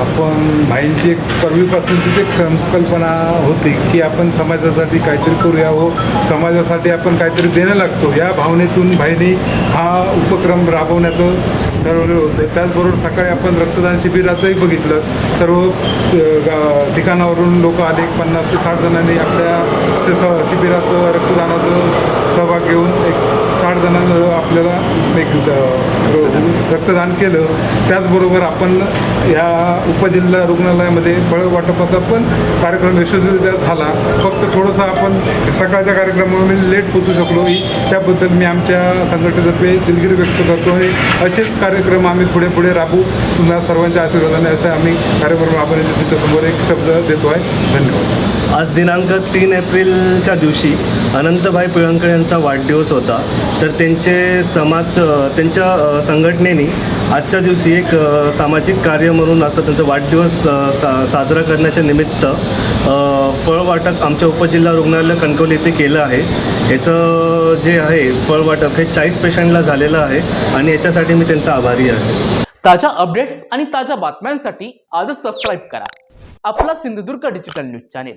आपण भाईंची एक पूर्वीपासूनचीच एक संकल्पना होती की आपण समाजासाठी काहीतरी करूया व समाजासाठी आपण काहीतरी देणं लागतो. या भावनेतून भाईंनी हा उपक्रम राबवण्याचं ठरवलं होतं. त्याचबरोबर सकाळी आपण रक्तदान शिबिराचंही बघितलं. सर्व गा- ठिकाणावरून लोक आले. पन्नास ते साठ जणांनी आपल्या शिबिराचं रक्तदानाचं साठ आपल्याला एक रक्तदान केलं. त्याचबरोबर आपण ह्या उपजिल्हा रुग्णालयामध्ये फळ वाटपाचा पण कार्यक्रम यशस्वीरित्या झाला. फक्त थोडंसं आपण सकाळच्या कार्यक्रमामध्ये म्हणजे लेट पोचू शकलो. त्याबद्दल मी आमच्या संघटनेतर्फे दिलगिरी व्यक्त करतो आहे असेच कार्यक्रम आम्ही पुढे पुढे राबू तुम्हाला सर्वांच्या आशीर्वादाने असं आम्ही कार्यक्रम राबवण्याच्या तुमच्यासमोर एक शब्द देतो आहे धन्यवाद. आज दिनांक तीन एप्रिलच्या दिवशी अनंतभाई पिळंकर यांचा वाढदिवस होता. तर त्यांचे समाज त्यांच्या संघटनेने आजच्या दिवशी एक सामाजिक कार्य म्हणून असं त्यांचा वाढदिवस सा साजरा करण्याच्या निमित्त फळवाटक आमच्या उपजिल्हा रुग्णालय कणकवली येथे केलं आहे. याचं जे आहे फळवाटक हे चाळीस पेशंटला झालेलं आहे आणि याच्यासाठी मी त्यांचा आभारी आहे. ताज्या अपडेट्स आणि ताज्या बातम्यांसाठी आजच सबस्क्राईब करा. आपला Sindhudurg digital news channel